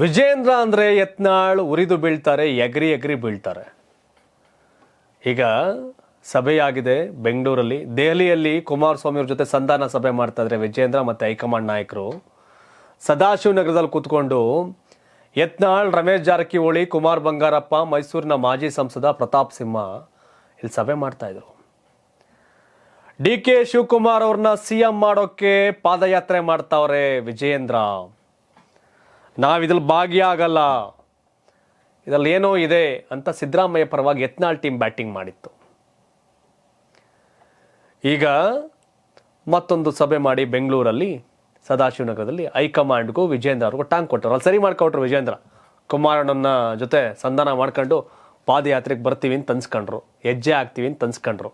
ವಿಜೇಂದ್ರ ಅಂದ್ರೆ ಯತ್ನಾಳ್ ಉರಿದು ಬೀಳ್ತಾರೆ, ಎಗ್ರಿ ಎಗ್ರಿ ಬೀಳ್ತಾರೆ. ಈಗ ಸಭೆಯಾಗಿದೆ ಬೆಂಗಳೂರಲ್ಲಿ. ದೆಹಲಿಯಲ್ಲಿ ಕುಮಾರಸ್ವಾಮಿ ಅವ್ರ ಜೊತೆ ಸಂಧಾನ ಸಭೆ ಮಾಡ್ತಾ ಇದ್ರೆ ವಿಜೇಂದ್ರ ಮತ್ತೆ ಹೈಕಮಾಂಡ್ ನಾಯಕರು. ಸದಾಶಿವನಗರದಲ್ಲಿ ಕೂತ್ಕೊಂಡು ಯತ್ನಾಳ್, ರಮೇಶ್ ಜಾರಕಿಹೊಳಿ, ಕುಮಾರ್ ಬಂಗಾರಪ್ಪ, ಮೈಸೂರಿನ ಮಾಜಿ ಸಂಸದ ಪ್ರತಾಪ್ ಸಿಂಹ ಇಲ್ಲಿ ಸಭೆ ಮಾಡ್ತಾ ಇದ್ರು. ಡಿ ಕೆ ಶಿವಕುಮಾರ್ ಅವ್ರನ್ನ ಸಿ ಎಂ ಮಾಡೋಕೆ ಪಾದಯಾತ್ರೆ ಮಾಡ್ತಾವ್ರೆ ನಾವಿದ್ರಲ್ಲಿ ಭಾಗಿಯಾಗಲ್ಲ. ಇದರಲ್ಲಿ ಏನೋ ಇದೆ ಅಂತ ಸಿದ್ದರಾಮಯ್ಯ ಪರವಾಗಿ ಯತ್ನಾಳ್ ಟೀಮ್ ಬ್ಯಾಟಿಂಗ್ ಮಾಡಿತ್ತು. ಈಗ ಮತ್ತೊಂದು ಸಭೆ ಮಾಡಿ ಬೆಂಗಳೂರಲ್ಲಿ ಸದಾಶಿವನಗರದಲ್ಲಿ ಹೈಕಮಾಂಡ್ಗೂ ವಿಜೇಂದ್ರ ಅವ್ರಿಗೂ ಟಾಂಗ್ ಕೊಟ್ಟರು. ಅಲ್ಲಿ ಸರಿ ಮಾಡ್ಕೊಟ್ರು ವಿಜೇಂದ್ರ. ಕುಮಾರಣ್ಣನ ಜೊತೆ ಸಂಧಾನ ಮಾಡ್ಕೊಂಡು ಪಾದಯಾತ್ರೆಗೆ ಬರ್ತೀವಿ ಅಂತ ತನ್ಸ್ಕೊಂಡ್ರು ಹೆಜ್ಜೆ ಆಗ್ತೀವಿ ಅಂತ ತನ್ಸ್ಕೊಂಡ್ರು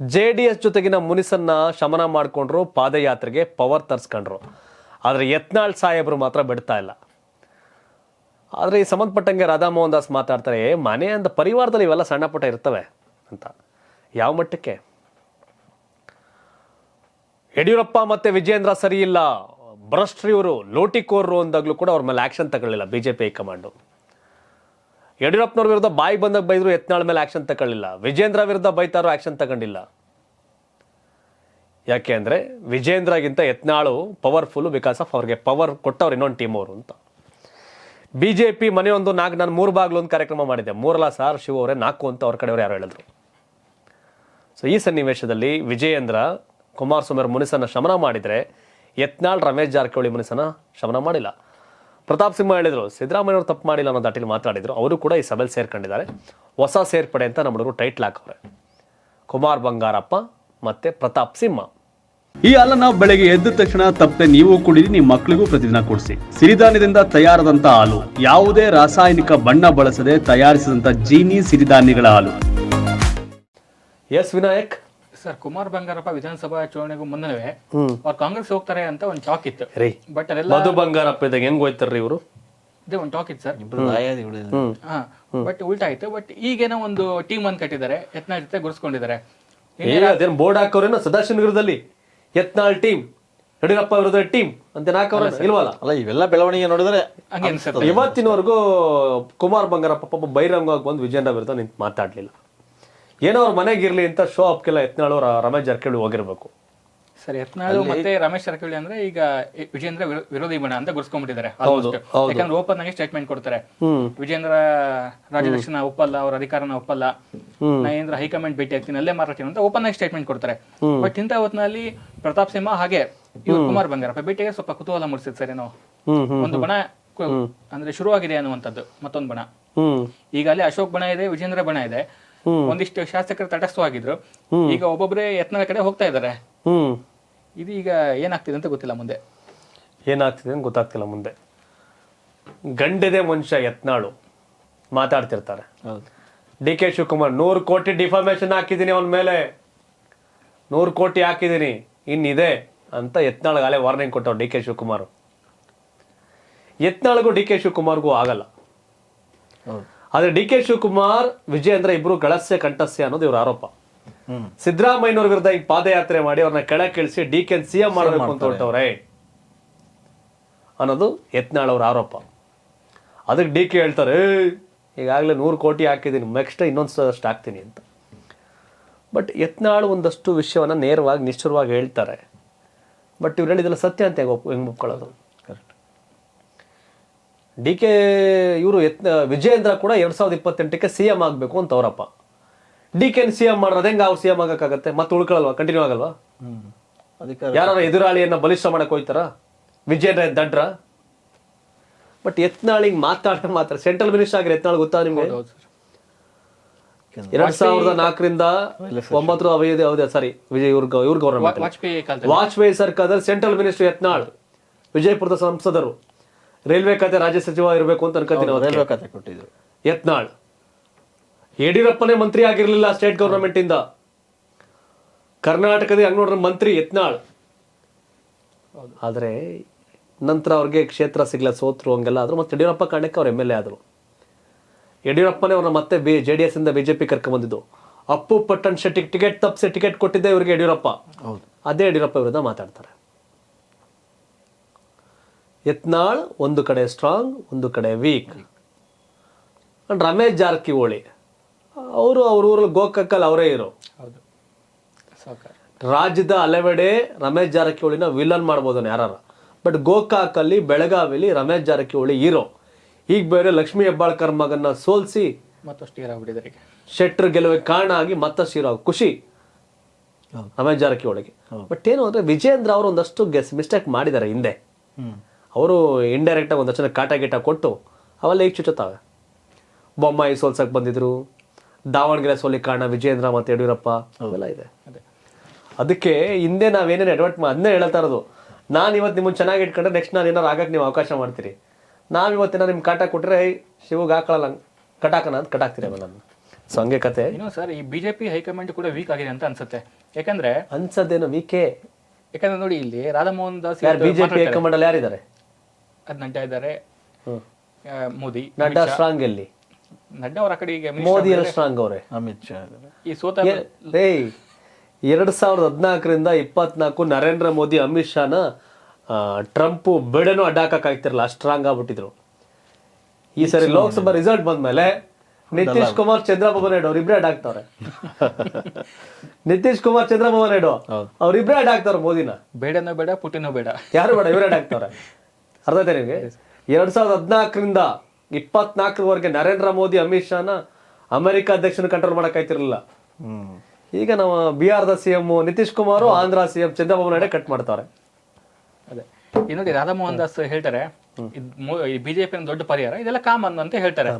ಜೆ ಡಿ ಎಸ್ ಜೊತೆಗಿನ ಮುನಿಸನ್ನ ಶಮನ ಮಾಡಿಕೊಂಡ್ರು, ಪಾದಯಾತ್ರೆಗೆ ಪವರ್ ತರಿಸ್ಕೊಂಡ್ರು. ಆದರೆ ಯತ್ನಾಳ್ ಸಾಹೇಬರು ಮಾತ್ರ ಬಿಡ್ತಾ ಇಲ್ಲ. ಆದರೆ ಈ ಸಂಬಂಧಪಟ್ಟಂಗೆ ರಾಧಾ ಮೋಹನ್ ದಾಸ್ ಮಾತಾಡ್ತಾರೆ "ಏ, ಮನೆ ಅಂತ ಪರಿವಾರದಲ್ಲಿ ಇವೆಲ್ಲ ಸಣ್ಣ ಪುಟ್ಟ ಇರ್ತವೆ ಅಂತ. ಯಾವ ಮಟ್ಟಕ್ಕೆ? ಯಡಿಯೂರಪ್ಪ ಮತ್ತೆ ವಿಜೇಂದ್ರ ಸರಿ ಇಲ್ಲ. ಇವರು ಲೋಟಿಕೋರ್ರು ಅಂದಾಗಲೂ ಕೂಡ ಅವ್ರ ಮೇಲೆ ಆಕ್ಷನ್ ತಗೊಳ್ಳಿಲ್ಲ ಬಿಜೆಪಿ ಹೈಕಮಾಂಡು. ಯಡಿಯೂರಪ್ಪನವ್ರ ವಿರುದ್ಧ ಬಾಯಿ ಬಂದಾಗ ಬೈದ್ರು ಯತ್ನಾಳ್ ಮೇಲೆ ಆಕ್ಷನ್ ತಗೊಳ್ಳಿಲ್ಲ. ವಿಜೇಂದ್ರ ವಿರುದ್ಧ ಬೈತಾರೋ ಆಕ್ಷನ್ ತಗೊಂಡಿಲ್ಲ. ಯಾಕೆ ಅಂದರೆ ವಿಜೇಂದ್ರಗಿಂತ ಯತ್ನಾಳು ಪವರ್ಫುಲ್ ಬಿಕಾಸ್ ಆಫ್ ಅವ್ರಿಗೆ ಪವರ್ ಕೊಟ್ಟವ್ರು ಇನ್ನೊಂದು ಟೀಮ್ ಅವರು ಅಂತ. ಬಿ ಜೆ ಪಿ ಮನೆಯೊಂದು ನಾಲ್ಕು ನಾನು ಮೂರು ಬಾಗ್ಲು ಒಂದು ಕಾರ್ಯಕ್ರಮ ಮಾಡಿದ್ದೆ. ಮೂರಲ್ಲ ಸಾರ್ ಶಿವ ಅವರೇ, ನಾಲ್ಕು ಅಂತ ಅವ್ರ ಕಡೆಯವರು ಯಾರು ಹೇಳಿದ್ರು. ಸೊ ಈ ಸನ್ನಿವೇಶದಲ್ಲಿ ವಿಜಯೇಂದ್ರ ಕುಮಾರಸ್ವಾಮಿ ಅವರ ಮುನಿಸನ್ನ ಶಮನ ಮಾಡಿದರೆ ಯತ್ನಾಳ್, ರಮೇಶ್ ಜಾರಕಿಹೊಳಿ ಮುನಿಸನ ಶಮನ ಮಾಡಿಲ್ಲ. ಪ್ರತಾಪ್ ಸಿಂಹ ಹೇಳಿದರು ಸಿದ್ದರಾಮಯ್ಯ ಅವರು ತಪ್ಪು ಮಾಡಿಲ್ಲ ಅನ್ನೋ ದಾಟಿಲಿ ಮಾತಾಡಿದರು. ಅವರು ಕೂಡ ಈ ಸಭೆಯಲ್ಲಿ ಸೇರ್ಕೊಂಡಿದ್ದಾರೆ. ಹೊಸ ಸೇರ್ಪಡೆ ಅಂತ ನಮ್ಮ ಹುಡುಗರು ಟೈಟ್ಲ್ ಹಾಕವ್ರೆ. ಕುಮಾರ್ ಬಂಗಾರಪ್ಪ ಮತ್ತು ಪ್ರತಾಪ್ ಸಿಂಹ. ಈ ಹಾಲನ್ನ ಬೆಳಗ್ಗೆ ಎದ್ದ ತಕ್ಷಣ ತಪ್ಪದೆ ನೀವು ಕುಡಿದು ನಿಮ್ಮ ಮಕ್ಕಳಿಗೂ ಪ್ರತಿದಿನ ಕೊಡಿಸಿ. ಸಿರಿಧಾನ್ಯದಿಂದ ತಯಾರಾದಂತ ಹಾಲು ಯಾವುದೇ ರಾಸಾಯನಿಕ ಬಣ್ಣ ಬಳಸದೆ ತಯಾರಿಸಿದಂತ ಜೀನಿ ಸಿರಿಧಾನ್ಯಗಳ ಹಾಲು. ಎಸ್ ವಿನಾಯಕ್. ಸರ್ ಕುಮಾರ್ ಬಂಗಾರಪ್ಪ ವಿಧಾನಸಭಾ ಚುನಾವಣೆಗೂ ಮುನ್ನವೇ ಅವ್ರು ಕಾಂಗ್ರೆಸ್ ಹೋಗ್ತಾರೆ ಅಂತ ಒಂದು ಟಾಕ್ ಇತ್ತು. ರೀ. ಬಟ್ ಅದೆಲ್ಲ ಮಧು ಬಂಗಾರಪ್ಪ ಇದ್ದಾಗ ಹೆಂಗ್ ಹೋಯ್ತಾರ್ರಿ ಇವರು? ಇದೇ ಒಂದು ಟಾಕ್ ಇತ್ತು ಸರ್. ಹಾ ಬಟ್ ಉಲ್ಟಾ ಆಯ್ತು. ಬಟ್ ಈಗೇನೋ ಒಂದು ಟೀಮ್ ಒಂದ್ ಕಟ್ಟಿದ್ದಾರೆ ಯತ್ನ ಜೊತೆ ಗುರ್ಸ್ಕೊಂಡಿದ್ದಾರೆ. ಅದೇನ್ ಬೋರ್ಡ್ ಹಾಕೋರೇನೋ ಸದಾಶಿವನಗರದಲ್ಲಿ? ಯತ್ನಾಳ್ ಟೀಮ್ ಯಡಿಯೂರಪ್ಪ ವಿರುದ್ಧ ಟೀಮ್ ಅಂತ ನಾಲ್ಕು ಇಲ್ವಲ್ಲ? ಅಲ್ಲ ಇವೆಲ್ಲ ಬೆಳವಣಿಗೆ ನೋಡಿದ್ರೆ ಇವತ್ತಿನವರೆಗೂ ಕುಮಾರ್ ಬಂಗಾರಪ್ಪ ಪಾಪ ಬಹಿರಂಗವಾಗಿ ಬಂದು ವಿಜಯನ ವಿರುದ್ಧ ನಿಂತು ಮಾತಾಡ್ಲಿಲ್ಲ. ಏನೋ ಅವ್ರ ಮನೆಗೆ ಇರ್ಲಿ ಅಂತ ಶೋ ಅಪ್ಗೆಲ್ಲ ಯತ್ನಾಳು ರಮೇಶ್ ಜಾರಕಿಹೊಳಿ ಹೋಗಿರ್ಬೇಕು. ಸರ್ ಯತ್ನಾಳು ಮತ್ತೆ ರಮೇಶ್ ಜಾರಕಿಹೊಳಿ ಅಂದ್ರೆ ಈಗ ವಿಜೇಂದ್ರ ವಿರೋಧಿ ಬಣ ಅಂತ ಗುರ್ಸ್ಕೊಂಡ್ಬಿಟ್ಟಿದ್ದಾರೆ. ಯಾಕಂದ್ರೆ ಓಪನ್ ಆಗಿ ಸ್ಟೇಟ್ಮೆಂಟ್ ಕೊಡ್ತಾರೆ. ವಿಜೇಂದ್ರ ರಾಜ್ಯಾಧ್ಯಕ್ಷನ ಒಪ್ಪಲ್ಲ ಅವ್ರ ಅಧಿಕಾರನ ಒಪ್ಪಲ್ಲ ನರೇಂದ್ರ ಹೈಕಮಾಂಡ್ ಭೇಟಿ ಆಗ್ತೀನಿ ಅಲ್ಲೇ ಮಾತಾಡ್ತೀನಿ ಅಂತ ಓಪನ್ ಆಗಿ ಸ್ಟೇಟ್ಮೆಂಟ್ ಕೊಡ್ತಾರೆ. ಬಟ್ ಇಂಥ ಹೊತ್ತಿನಲ್ಲಿ ಪ್ರತಾಪ್ ಸಿಂಹ ಹಾಗೆ ಇವ್ರು ಕುಮಾರ್ ಬಂಗಾರಪ್ಪ ಭೇಟಿಗೆ ಸ್ವಲ್ಪ ಕುತೂಹಲ ಮೂಡಿಸಿದ್ ಸರ್ ಒಂದು ಬಣ ಅಂದ್ರೆ ಶುರುವಾಗಿದೆ ಅನ್ನುವಂಥದ್ದು ಮತ್ತೊಂದು ಬಣ. ಈಗ ಅಲ್ಲಿ ಅಶೋಕ್ ಬಣ ಇದೆ ವಿಜೇಂದ್ರ ಬಣ ಇದೆ. ಒಂದಿಷ್ಟು ಶಾಸಕರು ತಟಸ್ಥವಾಗಿದ್ರು. ಈಗ ಒಬ್ಬೊಬ್ಬರೇ ಯತ್ನದ ಕಡೆ ಹೋಗ್ತಾ ಇದ್ದಾರೆ. ಇದು ಇದೀಗ ಏನಾಗ್ತಿದೆ ಅಂತ ಗೊತ್ತಿಲ್ಲ ಮುಂದೆ. ಏನಾಗ್ತಿದೆ ಅಂತ ಗೊತ್ತಾಗ್ತಿಲ್ಲ ಮುಂದೆ. ಗಂಡದೆ ಮನುಷ್ಯ ಯತ್ನಾಳು. ಮಾತಾಡ್ತಿರ್ತಾರೆ. ಡಿ ಕೆ ಶಿವಕುಮಾರ್ ನೂರು ಕೋಟಿ ಡಿಫಾರ್ಮೇಶನ್ ಹಾಕಿದ್ದೀನಿ ಅವನ ಮೇಲೆ. ನೂರು ಕೋಟಿ ಹಾಕಿದ್ದೀನಿ ಇನ್ನಿದೆ ಅಂತ ಯತ್ನಾಳ್ಗಾಲೇ ವಾರ್ನಿಂಗ್ ಕೊಟ್ಟವ್ರು ಡಿ ಕೆ ಶಿವಕುಮಾರ್. ಯತ್ನಾಳ್ಗೂ ಡಿ ಕೆ ಶಿವಕುಮಾರ್ಗೂ ಆಗಲ್ಲ. ಆದರೆ ಡಿ ಕೆ ಶಿವಕುಮಾರ್ ವಿಜಯೇಂದ್ರ ಇಬ್ಬರು ಗಳಸ್ಯ ಕಂಠಸ್ಯ ಅನ್ನೋದು ಇವ್ರ ಆರೋಪ. ಸಿದ್ದರಾಮಯ್ಯನವ್ರ ವಿರುದ್ಧ ಈಗ ಪಾದಯಾತ್ರೆ ಮಾಡಿ ಅವ್ರನ್ನ ಕೆಳಗೆ ಇಳಿಸಿ ಡಿ ಕೆ ಸಿ ಎಂ ಮಾಡಬೇಕು ಅಂತ ಹೊರಟವ್ರೆ ಅನ್ನೋದು ಯತ್ನಾಳ್ ಅವ್ರ ಆರೋಪ. ಅದಕ್ಕೆ ಡಿ ಕೆ ಹೇಳ್ತಾರೆ "ಏಯ್, ಈಗಾಗಲೇ ನೂರು ಕೋಟಿ ಹಾಕಿದ್ದೀನಿ ನೆಕ್ಸ್ಟ್ ಇನ್ನೊಂದಷ್ಟು ಹಾಕ್ತೀನಿ ಅಂತ. ಬಟ್ ಯತ್ನಾಳ್ ಒಂದಷ್ಟು ವಿಷಯವನ್ನ ನೇರವಾಗಿ ನಿಷ್ಠುರವಾಗಿ ಹೇಳ್ತಾರೆ. ಬಟ್ ಇವ್ರು ಹೇಳಿದೆಲ್ಲ ಸತ್ಯ ಅಂತ ಹೆಂಗೆ ಒಪ್ ಹೆಂಗೆ ಒಪ್ಕೊಳ್ಳೋದು? ಡಿ ಕೆ ಇವರು ಯತ್ನ ವಿಜಯೇಂದ್ರ ಕೂಡ ಎರಡು ಸಾವಿರದ ಇಪ್ಪತ್ತೆಂಟಕ್ಕೆ ಸಿ ಎಂ ಆಗಬೇಕು ಅಂತ ಅವರಪ್ಪ. ಡಿ ಕೆ ಸಿ ಎಂ ಮಾಡ್ರೆ ಹೆಂಗೆ ಅವ್ರು ಸಿ ಎಂ ಆಗಕ್ಕಾಗತ್ತೆ? ಮತ್ತೆ ಉಳ್ಕೊಳ್ಳಲ್ವಾ ಕಂಟಿನ್ಯೂ ಆಗಲ್ವಾ? ಯಾರು ಎದುರಾಳಿಯನ್ನ ಬಲಿಷ್ಠ ಮಾಡಕ್ ಹೋಯ್ತಾರ? ಏನ್ ದಡ್ರ? ಬಟ್ ಎತ್ನಾಳಿಗೆ ಮಾತಾಡ ಮಾತ್ರ. ಸೆಂಟ್ರಲ್ ಮಿನಿಸ್ಟರ್ ಆಗಿರೋ ಎತ್ನಾಳ್ ಗೊತ್ತಾ ನಿಮ್ಗೆ? ಎರಡ್ ಸಾವಿರದ ನಾಲ್ಕರಿಂದ ಒಂಬತ್ತು ಅವಧಿ ಅವಧಿ ಸಾರಿ. ವಿಜಯ್ ಇವ್ರ ಇವ್ರ ಗೌರ್ಮೆಂಟ್ ವಾಜಪೇಯಿ ಸರ್ಕಾರದಲ್ಲಿ ಸೆಂಟ್ರಲ್ ಮಿನಿಸ್ಟರ್ ಯತ್ನಾಳ್. ವಿಜಯಪುರದ ಸಂಸದರು. ರೈಲ್ವೆ ಖಾತೆ ರಾಜ್ಯ ಸಚಿವ ಇರಬೇಕು ಅಂತ ಅನ್ಕೋತೀನಿ. ರೈಲ್ವೆ ಖಾತೆ ಕೊಟ್ಟಿದ್ರು. ಯತ್ನಾಳ್. ಯಡಿಯೂರಪ್ಪನೇ ಮಂತ್ರಿ ಆಗಿರಲಿಲ್ಲ ಸ್ಟೇಟ್ ಗೌರ್ಮೆಂಟ್ ಇಂದ. ಕರ್ನಾಟಕದ ಹಂಗೆ ನೋಡ್ರೆ ಮಂತ್ರಿ ಯತ್ನಾಳ್. ಆದ್ರೆ ನಂತರ ಅವ್ರಿಗೆ ಕ್ಷೇತ್ರ ಸಿಗ್ಲ ಸೋತ್ರು ಹಂಗೆಲ್ಲ ಆದ್ರು ಮತ್ತೆ ಯಡಿಯೂರಪ್ಪ ಕಾರಣಕ್ಕೆ ಅವ್ರು ಎಂ ಎಲ್ ಎ ಆದ್ರು. ಯಡಿಯೂರಪ್ಪನೇ ಅವ್ರನ್ನ ಮತ್ತೆ ಬಿ ಜೆ ಡಿ ಎಸ್ ಇಂದ ಬಿಜೆಪಿ ಕರ್ಕೊಂಡ್ಬಂದಿದ್ದು ಅಪ್ಪು ಪಟ್ಟಣ್ ಶೆಟ್ಟಿ ಟಿಕೆಟ್ ತಪ್ಪಿಸಿ ಟಿಕೆಟ್ ಕೊಟ್ಟಿದ್ದೆ ಇವ್ರಿಗೆ ಯಡಿಯೂರಪ್ಪ. ಹೌದು. ಅದೇ ಯಡಿಯೂರಪ್ಪ ವಿರುದ್ಧ ಮಾತಾಡ್ತಾರೆ. ಯತ್ನಾಳ್ ಒಂದು ಕಡೆ ಸ್ಟ್ರಾಂಗ್ ಒಂದು ಕಡೆ ವೀಕ್ ಅಂಡ್ ರಮೇಶ್ ಜಾರಕಿಹೊಳಿ. ಅವರು ಅವ್ರ ಊರಲ್ಲಿ ಗೋಕಕ್ಕಲ್ಲಿ ಅವರೇ ಇರೋ. ಹೌದು. ರಾಜ್ಯದ ಹಲವೆಡೆ ರಮೇಶ್ ಜಾರಕಿಹೊಳಿನ ವಿಲನ್ ಮಾಡ್ಬೋದು ಯಾರು ಬಟ್ ಗೋಕಾಕಲ್ಲಿ ಬೆಳಗಾವಿಲಿ ರಮೇಶ್ ಜಾರಕಿಹೊಳಿ ಹೀರೋ ಈಗ ಬೇರೆ ಲಕ್ಷ್ಮೀ ಹೆಬ್ಬಾಳ್ಕರ್ ಮಗನ್ನ ಸೋಲ್ಸಿ ಮತ್ತಷ್ಟು ಹೀರೋ ಈಗ. ಶೆಟ್ರ್ ಗೆಲುವಿಗೆ ಕಾರಣ ಆಗಿ ಮತ್ತಷ್ಟು ಹೀರೋ ಖುಷಿ. ರಮೇಶ್ ಜಾರಕಿಹೊಳಿಗೆ. ಬಟ್ ಏನು ಅಂದರೆ ವಿಜೇಂದ್ರ ಅವರು ಒಂದಷ್ಟು ಗೆಸ್ ಮಿಸ್ಟೇಕ್ ಮಾಡಿದ್ದಾರೆ ಹಿಂದೆ. ಅವರು ಇಂಡೈರೆಕ್ಟ್ ಆಗಿ ಒಂದಷ್ಟು ಜನ ಕಾಟ ಗೀಟ ಕೊಟ್ಟು ಅವೆಲ್ಲ ಈಗ ಚುಚ್ಚುತ್ತವೆ. ಬೊಮ್ಮಾಯಿ ಸೋಲ್ಸಕ್ಕೆ ಬಂದಿದ್ರು. ದಾವಣಗೆರೆ ಸೋಲಿಕಾಣ ಕಾರಣ ವಿಜೇಂದ್ರ ಮತ್ತು ಯಡಿಯೂರಪ್ಪ ಅವೆಲ್ಲ ಇದೆ. ಅದೇ ಅದಕ್ಕೆ ಹಿಂದೆ ನಾವೇನೇನು ಅಡ್ವರ್ಟ್ ಅದನ್ನೇ ಹೇಳ್ತಾ ಇರೋದು. ನಾನು ಇವತ್ತು ನಿಮ್ಮನ್ನು ಚೆನ್ನಾಗಿ ಇಟ್ಕೊಂಡ್ರೆ ನೆಕ್ಸ್ಟ್ ನಾನು ಏನಾರು ಆಗಕ್ಕೆ ನೀವು ಅವಕಾಶ ಮಾಡ್ತೀರಿ. ನಾವು ಇವತ್ತಿನ ನಿಮ್ಗೆ ಕಾಟ ಕೊಟ್ಟರೆ ಶಿವಗೆ ಹಾಕೊಳ್ಳಲ್ಲ ಕಟಾಕನ ಅಂತ ಕಟಾಕ್ತೀರಿ ನಾನು ಸೊ ಹಂಗೆ ಕತೆ. ಏನೋ ಸರ್ ಈ ಬಿಜೆಪಿ ಹೈಕಮಾಂಡ್ ಕೂಡ ವೀಕ್ ಆಗಿದೆ ಅಂತ ಅನ್ಸುತ್ತೆ. ಯಾಕಂದ್ರೆ ಅನ್ಸದೇನು ವೀಕೆ ಯಾಕಂದ್ರೆ ನೋಡಿ ಇಲ್ಲಿ ರಾಧಾಮೋಹನ್ ದಾಸ್ ಯಾರು ಬಿಜೆಪಿ ಹೈಕಮಾಂಡ್ ಅಲ್ಲಿ ಯಾರಿದ್ದಾರೆ? ಅದ್ ನಡ್ಡಾ ಇದ್ದಾರೆ. ಮೋದಿ ನಡ್ಡಾ ಸ್ಟ್ರಾಂಗ್ ಎಲ್ಲಿ ನಡ್ಡಾ ಅವರ ಕಡೆ ಈಗ ಮೋದಿ ಎಲ್ಲ ಸ್ಟ್ರಾಂಗ್ ಅವರೇ. ಅಮಿತ್ ಶಾ ಈ ಸೋತ ಏಯ್ ಎರಡ್ ಸಾವಿರದ ಹದಿನಾಲ್ಕರಿಂದ ಇಪ್ಪತ್ನಾಲ್ಕು ನರೇಂದ್ರ ಮೋದಿ ಅಮಿತ್ ಶಾನ ಟ್ರಂಪ್ ಬೇಡನೂ ಅಡ್ಡಾಕಾಗ್ತಿರಲ್ಲ ಅಷ್ಟು ಸ್ಟ್ರಾಂಗ್ ಆಗ್ಬಿಟ್ಟಿದ್ರು. ಈ ಸರಿ ಲೋಕಸಭಾ ರಿಸಲ್ಟ್ ಬಂದ್ಮೇಲೆ ನಿತೀಶ್ ಕುಮಾರ್ ಚಂದ್ರಬಾಬು ನಾಯ್ಡು ಅವ್ರಿಬ್ರೇ ಅಡ್ಡಾಕ್ತವ್ರೆ ನಿತೀಶ್ ಕುಮಾರ್ ಚಂದ್ರಬಾಬು ನಾಯ್ಡು ಅವ್ರಿಬ್ರೇ ಅಡ್ಡಾಕ್ತವ್ರೆ ಮೋದಿನ. ಬೇಡನೋ ಬೇಡ ಪುಟಿನೋ ಬೇಡ. ಯಾರು ಬೇಡ ಇವರೇ ಹಾಕ್ತಾರೆ ಅರ್ಥ ಆಯ್ತಾ ನಿಮಗೆ? ಎರಡ್ ಸಾವಿರದ ಹದಿನಾಲ್ಕರಿಂದ ಇಪ್ಪತ್ನಾಲ್ಕರವರೆಗೆ ನರೇಂದ್ರ ಮೋದಿ ಅಮಿತ್ ಶಾನ ಅಮೆರಿಕ ಅಧ್ಯಕ್ಷನ ಕಂಟ್ರೋಲ್ ಮಾಡೋಕ್ಕಾಯ್ತಿರಲಿಲ್ಲ ಹ್ಮ್ ಈಗ ನಮ್ಮ ಬಿಹಾರದ C M Nitish Kumar Andhra C M Chandrababu Naidu cut ಮಾಡ್ತಾರೆ. ಅದೇ. ಈ ನೋಡಿ ರಾಧಾಮೋಹನ್ ದಾಸ್ ಹೇಳ್ತಾರೆ ಇದ್ ಬಿಜೆಪಿ ದೊಡ್ಡ ಪರಿಹಾರ ಇದೆಲ್ಲ ಕಾಮನ್ ಅಂತ ಹೇಳ್ತಾರೆ.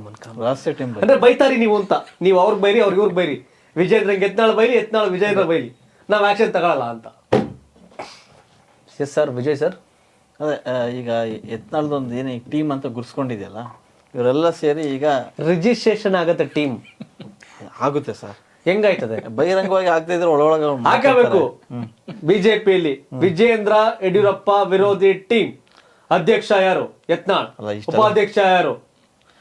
ಅಂದ್ರೆ ಬೈತಾರಿ ನೀವು ಅಂತ. ನೀವು ಅವ್ರಿಗೆ ಬೈರಿ ಅವ್ರಿಗೆ ಇವ್ರಿಗೆ ಬೈರಿ. ವಿಜೇಂದ್ರ ಎತ್ನಾಳ್ ಬೈರಿ ಎತ್ನಾಳ್ ವಿಜೇಂದ್ರ ಬೈರಿ ನಾವು ಆಕ್ಷನ್ ತಗೊಳಲ್ಲ ಅಂತ. Yes sir Vijay sir? ಅದೇ ಈಗ ಎತ್ನಾಳ್ದೊಂದು ಏನು ಟೀಮ್ ಅಂತ ಗುರ್ಸ್ಕೊಂಡಿದೆಯಲ್ಲ ಇವರೆಲ್ಲ ಸೇರಿ ಈಗ ರಿಜಿಸ್ಟ್ರೇಷನ್ ಆಗತ್ತೆ ಟೀಮ್ ಆಗುತ್ತೆ ಸರ್. ಹೆಂಗಾಯ್ತದೆ? ಬಹಿರಂಗವಾಗಿ ಆಗ್ತಾ ಇದ್ರೆ ಒಳಗೊಳಗೆ ಅವ್ರು ಹಾಕಬೇಕು. ಬಿಜೆಪಿಯಲ್ಲಿ ವಿಜೇಂದ್ರ ಯಡಿಯೂರಪ್ಪ ವಿರೋಧಿ ಟೀಮ್ ಅಧ್ಯಕ್ಷ ಯಾರು? ಯತ್ನಾಳ್. ಅಲ್ಲ, ಉಪಾಧ್ಯಕ್ಷ ಯಾರು?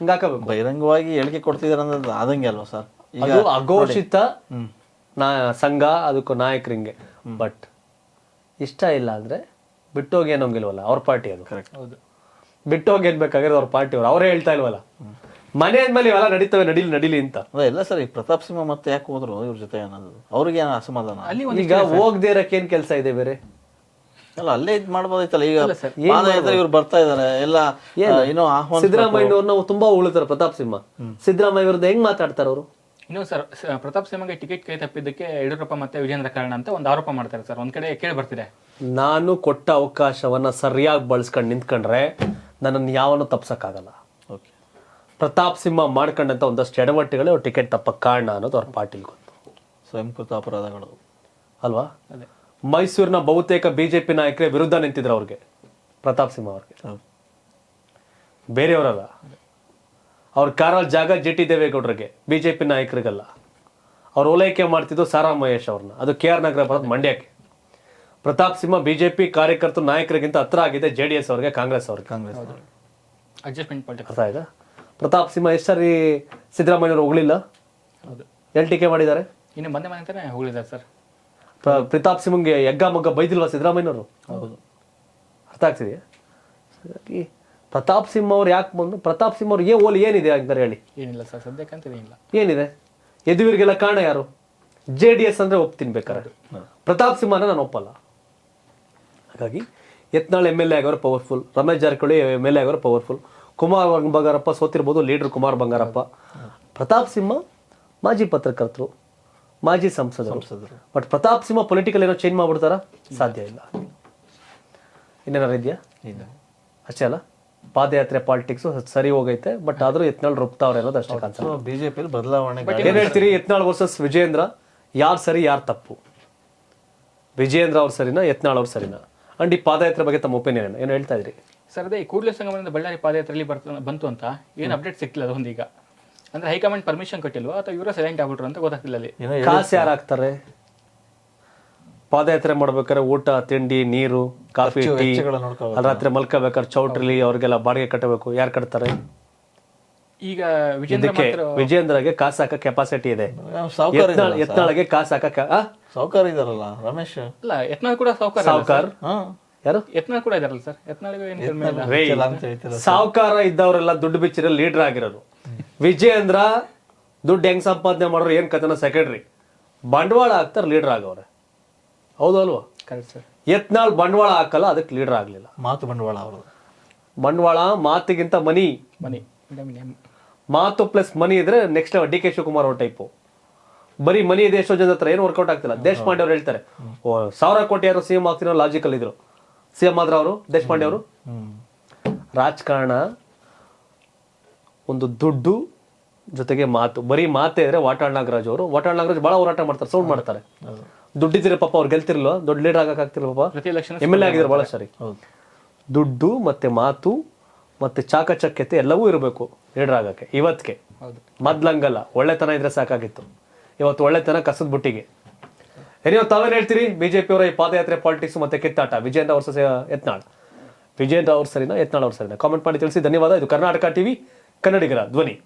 ಹಿಂಗ್ ಹಾಕಬೇಕು. ಬಹಿರಂಗವಾಗಿ ಹೇಳಿಕೆ ಕೊಡ್ತಿದಾರೆ ಅನ್ನೋದು ಆದಂಗೆ ಅಲ್ವಾ ಸರ್? ಈಗ ಅದು ಅಘೋಷಿತ ನಾ ಸಂಘ ಅದಕ್ಕೂ ನಾಯಕರಿಂಗೆ ಬಟ್ ಇಷ್ಟ ಇಲ್ಲ ಅಂದ್ರೆ ಬಿಟ್ಟೋಗಿ ಏನೋಂಗಿಲ್ವಲ್ಲ ಅವ್ರ ಪಾರ್ಟಿ ಅದು. ಕರೆಕ್ಟ್ ಹೌದು. ಬಿಟ್ಟೋಗಿ ಏನ್ ಬೇಕಾಗಿರೋದು ಅವ್ರ ಪಾರ್ಟಿ ಅವ್ರು ಅವರೇ ಹೇಳ್ತಾ ಇಲ್ವಲ್ಲ? ಮನೆ ಅಂದ್ಮೇಲೆ ಇವೆಲ್ಲ ನಡೀತವೆ ನಡೀಲಿ ನಡೀಲಿ ಅಂತ. ಅದೇ ಎಲ್ಲ ಸರ್ ಈ ಪ್ರತಾಪ್ ಸಿಂಹ ಮತ್ತೆ ಯಾಕೆ ಹೋದ್ರು ಇವ್ರ ಜೊತೆ ಅನ್ನೋದು? ಅವ್ರಿಗೆ ಏನೋ ಅಸಮಾಧಾನ? ಅಲ್ಲಿ ಈಗ ಹೋಗದೆ ಇರಕ್ಕೆ ಏನ್ ಕೆಲಸ ಇದೆ ಬೇರೆ? ಅಲ್ಲ ಅಲ್ಲೇ ಇದ್ ಮಾಡ್ಬೋದಾಯ್ತಲ್ಲ ಈಗ ಪಾದಯಾತ್ರೆ ಇವ್ರು ಬರ್ತಾ ಇದಾರೆ ಎಲ್ಲ ಏನೋ? ಆಹ್ವಾನ ಸಿದ್ದರಾಮಯ್ಯನವ್ರನ್ನ ತುಂಬಾ ಉಳಿತಾರೆ ಪ್ರತಾಪ್ ಸಿಂಹ. ಸಿದ್ದರಾಮಯ್ಯ ವಿರುದ್ಧ ಹೆಂಗ್ ಮಾತಾಡ್ತಾರ ಅವರು? ಇನ್ನು ಸರ್ ಪ್ರತಾಪ್ ಸಿಂಹಗೆ ಟಿಕೆಟ್ ಕೈ ತಪ್ಪಿದ್ದಕ್ಕೆ ಯಡಿಯೂರಪ್ಪ ಮತ್ತೆ ವಿಜೇಂದ್ರ ಕಾರಣ ಅಂತ ಒಂದು ಆರೋಪ ಮಾಡ್ತಾರೆ ಸರ್. ಒಂದ್ ಕಡೆ ಕೇಳಿ ಬರ್ತಿದೆ. ನಾನು ಕೊಟ್ಟ ಅವಕಾಶವನ್ನ ಸರಿಯಾಗಿ ಬಳಸ್ಕೊಂಡು ನಿಂತ್ಕೊಂಡ್ರೆ ನನ್ನನ್ನು ಯಾವನು ತಪ್ಸೋಕ್ಕಾಗಲ್ಲ. ಓಕೆ ಪ್ರತಾಪ್ ಸಿಂಹ ಮಾಡ್ಕೊಂಡಂಥ ಒಂದಷ್ಟು ಎಡವಟ್ಟುಗಳೇ ಅವ್ರು ಟಿಕೆಟ್ ತಪ್ಪಕ್ಕೆ ಕಾರಣ ಅನ್ನೋದು ಅವ್ರ ಪಾಟೀಲ್ ಗೊತ್ತು. ಸ್ವಯಂಕೃತ ಅಪರಾಧಗಳು ಅಲ್ವಾ? ಮೈಸೂರಿನ ಬಹುತೇಕ ಬಿ ಜೆ ಪಿ ನಾಯಕರೇ ವಿರುದ್ಧ ನಿಂತಿದ್ರು ಅವ್ರಿಗೆ ಪ್ರತಾಪ್ ಸಿಂಹ ಅವ್ರಿಗೆ. ಬೇರೆಯವರಲ್ಲ? ಅವ್ರ ಕಾರಲ್ಲಿ ಜಾಗ ಜೆ ಟಿ ದೇವೇಗೌಡರಿಗೆ ಪಿ ನಾಯಕರಿಗಲ್ಲ. ಅವ್ರು ಓಲೈಕೆ ಮಾಡ್ತಿದ್ದು ಸಾರಾ ಮಹೇಶ್ ಅವ್ರನ್ನ. ಅದು ಕೆ ಆರ್ ನಗರ ಬರೋದು ಮಂಡ್ಯಕ್ಕೆ. ಪ್ರತಾಪ್ ಸಿಂಹ ಬಿಜೆಪಿ ಕಾರ್ಯಕರ್ತರು ನಾಯಕರಿಗಿಂತ ಹತ್ರ ಆಗಿದೆ ಜೆ ಡಿ ಎಸ್ ಅವ್ರಿಗೆ. ಕಾಂಗ್ರೆಸ್ ಅವ್ರಿಗೆ. ಕಾಂಗ್ರೆಸ್ ಅಡ್ಜಸ್ಟ್ಮೆಂಟ್ ಪಾಲಿಟಿಕ್ಸ್ ಅರ್ಥ ಆಯ್ತಾ? ಪ್ರತಾಪ್ ಸಿಂಹ ಎಷ್ಟು ಸರಿ ಸಿದ್ದರಾಮಯ್ಯವ್ರು ಹೋಗ್ಲಿಲ್ಲ ಹೌದು. ಎಲ್ ಟೀಕೆ ಮಾಡಿದ್ದಾರೆ? ಇನ್ನು ಮೊನ್ನೆ ಮನೆ ಅಂತಾನೆ ಹೋಗಿದ್ದಾರೆ ಸರ್. ಪ್ರ- ಪ್ರತಾಪ್ ಸಿಂಹಂಗೆ ಯಗ್ಗ ಮಗ್ಗ ಬೈದಿಲ್ವಾ ಸಿದ್ದರಾಮಯ್ಯನವರು? ಹೌದು. ಅರ್ಥ ಆಗ್ತಿದೆಯಾ? ಹಾಗಾಗಿ ಪ್ರತಾಪ್ ಸಿಂಹ ಅವ್ರು ಯಾಕೆ ಬಂದು ಪ್ರತಾಪ್ ಸಿಂಹ ಅವ್ರು ಏ ಓಲಿ ಏನಿದೆ ಅಂತಾರೆ ಹೇಳಿ? ಏನಿಲ್ಲ ಸರ್ ಸದ್ಯಕ್ಕಂತ ಏನಿಲ್ಲ. ಏನಿದೆ? ಯದುವೀರಿಗೆಲ್ಲ ಕಾರಣ ಯಾರು? ಜೆ ಡಿ ಎಸ್ ಅಂದರೆ ಒಪ್ತೀನಿ ಬೇಕಾದ್ರೆ. ಪ್ರತಾಪ್ ಸಿಂಹನ ನಾನು ಒಪ್ಪಲ್ಲ. ಹಾಗಾಗಿ Yatnal M L A ಆಗೋರು powerful Ramesh Jarkiholi M L A ಆಗೋರು powerful Kumar Bangarappa ಸೋತಿರ್ಬೋದು ಲೀಡರ್ ಕುಮಾರ್ ಬಂಗಾರಪ್ಪ. ಪ್ರತಾಪ್ ಸಿಂಹ ಮಾಜಿ ಪತ್ರಕರ್ತರು ಮಾಜಿ ಸಂಸದರು. ಬಟ್ ಪ್ರತಾಪ್ ಸಿಂಹ ಪೊಲಿಟಿಕಲ್ ಏನೋ ಚೇಂಜ್ ಮಾಡ್ಬಿಡ್ತಾರ? ಸಾಧ್ಯ ಇಲ್ಲ. ಇನ್ನೇನಾರು ಇದೆಯಾ? ಇಲ್ಲ. ಅಷ್ಟೇ ಅಲ್ಲ ಪಾದಯಾತ್ರೆ ಪಾಲಿಟಿಕ್ಸ್ ಸರಿ ಹೋಗೈತೆ ಬಟ್ ಆದ್ರೂ ಯತ್ನಾಳ್ ರುಪ್ತಾವ್ರೆ ಅನ್ನೋದು ಅಷ್ಟೇ ಕಾನ್ಸೆಪ್ಟ್ ಬಿಜೆಪಿ ಬದಲಾವಣೆ ಏನ್ ಹೇಳ್ತೀರಿ? ಯತ್ನಾಳ್ ವರ್ಸಸ್ ವಿಜೇಂದ್ರ ಯಾರು ಸರಿ ಯಾರು ತಪ್ಪು? ವಿಜೇಂದ್ರ ಅವ್ರ ಸರಿನಾ ಯತ್ನಾಳ್ ಅವ್ರ ಸರಿನಾ? ಅಂಡ್ ಈ ಪಾದಯಾತ್ರೆ ಬಗ್ಗೆ ತಮ್ಮ ಒಪಿನಿಯನ್ ಏನು? ಹೇಳ್ತಾ ಇದ್ರಿ? ಸರ್ ಅದೇ ಈ ಕೂಡಲೇ ಸಂಗಮದಿಂದ ಬಳ್ಳಾರಿ ಪಾದಯಾತ್ರೆಯಲ್ಲಿ ಬರ್ತ ಬಂತು ಅಂತ ಏನು ಅಪ್ಡೇಟ್ ಸಿಕ್ತಿಲ್ಲ ಅದೊಂದೀಗ. ಅಂದ್ರೆ ಹೈಕಮಾಂಡ್ ಪರ್ಮಿಷನ್ ಕೊಟ್ಟಿಲ್ವಾ? ಅಥವಾ ಇವರ ಸೈಲೆಂಟ್ ಆಗ್ಬಿಟ್ರು ಅಂತ ಗೊತ್ತಾಗ್ತಿಲ್ಲ ಅಲ್ಲಿ. ಕಾಸು ಯಾರು ಹಾಕ್ತಾರೆ? ಪಾದಯಾತ್ರೆ ಮಾಡ್ಬೇಕಾದ್ರೆ ಊಟ ತಿಂಡಿ ನೀರು ಕಾಫಿ ಟೀ ರಾತ್ರಿ ಮಲ್ಕೋಬೇಕಾದ್ರೆ ಚೌಟ್ರಿಲಿ ಅವ್ರಿಗೆಲ್ಲ ಬಾಡಿಗೆ ಕಟ್ಟಬೇಕು. ಯಾರು ಕಟ್ತಾರೆ? ಈಗ ವಿಜೇಂದ್ರ ಇದಕ್ಕೆ ವಿಜೇಂದ್ರಗೆ ಕಾಸು ಹಾಕೋ ಕೆಪಾಸಿಟಿ ಇದೆ. ಸಾವುಕಾರ ಯತ್ನಾಳ್ ಯತ್ನಾಳ್ಗೆ ಕಾಸು ಹಾಕಕ್ಕೆ ಆ? ಸಾವುಕಾರ ಇದಾರಲ್ಲ ರಮೇಶ್? ಇಲ್ಲ ಯತ್ನಾಳ್ ಕೂಡ ಸಾವುಕಾರ ಸಾವ್ಕಾರ್? ಹಾ. ಯಾರು? ಯತ್ನಾಳ್ ಕೂಡ ಇದಾರಲ್ಲ ಸರ್. ಯತ್ನಾಳಿಗೂ ಏನು ಕಡಿಮೆ ಇಲ್ಲ. ರೇ ಅಂತ ಹೇಳ್ತೀರ ಸಾವುಕಾರ ಇದ್ದವರೆಲ್ಲ ದುಡ್ಡು ಬಿಚ್ಚಿರೋ ಲೀಡರ್ ಆಗಿರೋದು. ವಿಜೇಂದ್ರ ದುಡ್ಡು ಹೆಂಗ್ ಸಂಪಾದನೆ ಮಾಡೋರು ಏನ್ ಕಥನ ಸೆಕ್ರೆಟರಿ ಬಂಡವಾಳ ಹಾಕ್ತಾರ ಲೀಡರ್ ಆಗವ್ರೆ ಹೌದು ಅಲ್ವಾ? Correct sir. ಯತ್ನಾಳ್ ಬಂಡವಾಳ ಹಾಕಲ್ಲ ಅದಕ್ಕೆ ಲೀಡರ್ ಆಗ್ಲಿಲ್ಲ. ಮಾತು ಬಂಡವಾಳ ಅವ್ರದ್ದು. ಬಂಡವಾಳ ಮಾತಿಗಿಂತ ಮನಿ ಮನಿ. ಮಾತು ಪ್ಲಸ್ ಮನಿ ಇದ್ರೆ ನೆಕ್ಸ್ಟ್ ಡಿ ಕೆ ಶಿವಕುಮಾರ್ ಅವ್ರ ಟೈಪು ಬರೀ ಮನಿ ಇದೆ ಎಷ್ಟೋ ಜನ ಹತ್ರ ಏನು ವರ್ಕೌಟ್ ಆಗ್ತಿಲ್ಲ. ದೇಶಪಾಂಡೆ ಅವ್ರು ಹೇಳ್ತಾರೆ. ಸಾವಿರ ಕೋಟಿ ಯಾರು ಸಿಎಂ ಆಗ್ತಿರೋ ಲಾಜಿಕಲ್ ಇದ್ರು. ಸಿಎಂ ಆದ್ರ ಅವರು ದೇಶಪಾಂಡೆ ಅವರು. ರಾಜಕಾರಣ ಒಂದು ದುಡ್ಡು ಜೊತೆಗೆ ಮಾತು. ಬರೀ ಮಾತೇ ಇದ್ರೆ ವಾಟಾಳ್ ನಾಗರಾಜ್ ಅವರು. ವಾಟಾಳ್ ನಾಗರಾಜ್ ಬಹಳ ಹೋರಾಟ ಮಾಡ್ತಾರೆ ಸೌಂಡ್ ಮಾಡ್ತಾರೆ. ದುಡ್ಡಿದ್ರೆ ಪಾಪ ಅವ್ರು ಗೆಲ್ತಿರ್ಲಿಲ್ಲ ದೊಡ್ಡ ಲೀಡರ್ ಆಗಕ್ಕಾಗ್ತಿಲ್ಲ ಪಾಪ ಎಂ ಎಲ್ ಎ ಆಗಿದ್ರು ಬಹಳ ಸರಿ. ದುಡ್ಡು ಮತ್ತೆ ಮಾತು ಮತ್ತೆ ಚಾಕಚಕ್ಯತೆ ಎಲ್ಲವೂ ಇರಬೇಕು ಲೀಡರ್ ಆಗಕ್ಕೆ ಇವತ್ತಿಗೆ ಹೌದು. ಮೊದ್ಲಂಗಲ್ಲ ಒಳ್ಳೆತನ ಇದ್ರೆ ಸಾಕಾಗಿತ್ತು. ಇವತ್ತು ಒಳ್ಳೆತನ ಕಸದ ಬುಟ್ಟಿಗೆ. ನೀವು ತಾವೇನು ಹೇಳ್ತೀರಿ? ಬಿಜೆಪಿ ಅವರ ಈ ಪಾದಯಾತ್ರೆ ಪಾಲಿಟಿಕ್ಸ್ ಮತ್ತೆ ಕಿತ್ತಾಟ. ವಿಜೇಂದ್ರ ವರ್ಸಸ್ ಯತ್ನಾಳ್. ವಿಜೇಂದ್ರ ಅವ್ರ ಸರಿನ ಯತ್ನಾಳ್ ಅವ್ರ ಸರಿನ. ಕಾಮೆಂಟ್ ಮಾಡಿ ತಿಳಿಸಿ. ಧನ್ಯವಾದ. ಇದು ಕರ್ನಾಟಕ ಟಿವಿ ಕನ್ನಡಿಗರ ಧ್ವನಿ.